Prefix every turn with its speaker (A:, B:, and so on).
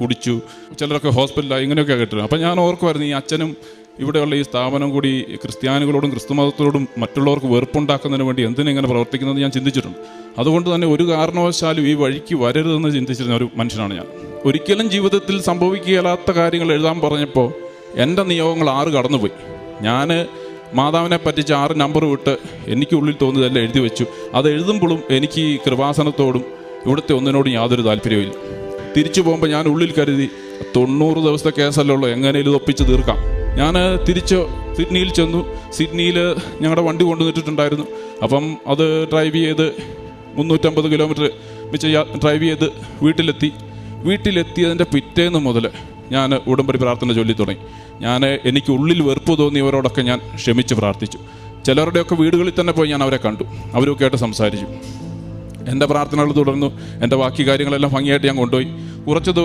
A: കുടിച്ചു. ചിലരൊക്കെ ഹോസ്പിറ്റലായി ഇങ്ങനെയൊക്കെ കേട്ടിരുന്നു അപ്പം ഞാൻ ഓർക്കുമായിരുന്നു ഈ അച്ഛനും ഇവിടെയുള്ള ഈ സ്ഥാപനം കൂടി ക്രിസ്ത്യാനികളോടും ക്രിസ്തുമതത്തോടും മറ്റുള്ളവർക്ക് വെറുപ്പുണ്ടാക്കുന്നതിന് വേണ്ടി എന്തിനിങ്ങനെ പ്രവർത്തിക്കുന്നത് ഞാൻ ചിന്തിച്ചിട്ടുണ്ട്. അതുകൊണ്ട് തന്നെ ഒരു കാരണവശാലും ഈ വഴിക്ക് വരരുതെന്ന് ചിന്തിച്ചിരുന്ന ഒരു മനുഷ്യനാണ് ഞാൻ. ഒരിക്കലും ജീവിതത്തിൽ സംഭവിക്കുകയില്ലാത്ത കാര്യങ്ങൾ എഴുതാൻ പറഞ്ഞപ്പോൾ എന്റെ നിയോഗങ്ങൾ ആറ് കടന്നുപോയി. ഞാൻ മാതാവിനെ പറ്റിച്ച് ആറ് നമ്പർ വിട്ട് എനിക്കുള്ളിൽ തോന്നിയതെല്ലാം എഴുതി വെച്ചു. അത് എഴുതുമ്പോഴും എനിക്ക് കൃപാസനത്തോടും ഇവിടുത്തെ ഒന്നിനോടും യാതൊരു താല്പര്യവുമില്ല. തിരിച്ചു പോകുമ്പോൾ ഞാൻ ഉള്ളിൽ കരുതി തൊണ്ണൂറ് ദിവസത്തെ കേസല്ലേ ഉള്ളൂ എങ്ങനെയും ഇത് ഒപ്പിച്ച് തീർക്കാം. ഞാൻ തിരിച്ച് സിഡ്നിയിൽ ചെന്നു. സിഡ്നിയിൽ ഞങ്ങളുടെ വണ്ടി കൊണ്ടുവന്നിട്ടുണ്ടായിരുന്നു അപ്പം അത് ഡ്രൈവ് ചെയ്ത് മുന്നൂറ്റമ്പത് കിലോമീറ്റർ മിച്ച ഡ്രൈവ് ചെയ്ത് വീട്ടിലെത്തി. വീട്ടിലെത്തിയതിന്റെ പിറ്റേന്ന് മുതൽ ഞാൻ ഉടമ്പടി പ്രാർത്ഥന ചൊല്ലി തുടങ്ങി. ഞാൻ എനിക്ക് ഉള്ളിൽ വെറുപ്പ് തോന്നിയവരോടൊക്കെ ഞാൻ ക്ഷമിച്ച് പ്രാർത്ഥിച്ചു. ചിലരുടെയൊക്കെ വീടുകളിൽ തന്നെ പോയി ഞാൻ അവരെ കണ്ടു. അവരൊക്കെ ആയിട്ട് സംസാരിച്ചു. എന്റെ പ്രാർത്ഥനകൾ തുടർന്നു. എന്റെ ബാക്കി കാര്യങ്ങളെല്ലാം ഭംഗിയായിട്ട് ഞാൻ കൊണ്ടുപോയി. കുറച്ച് ദിവസം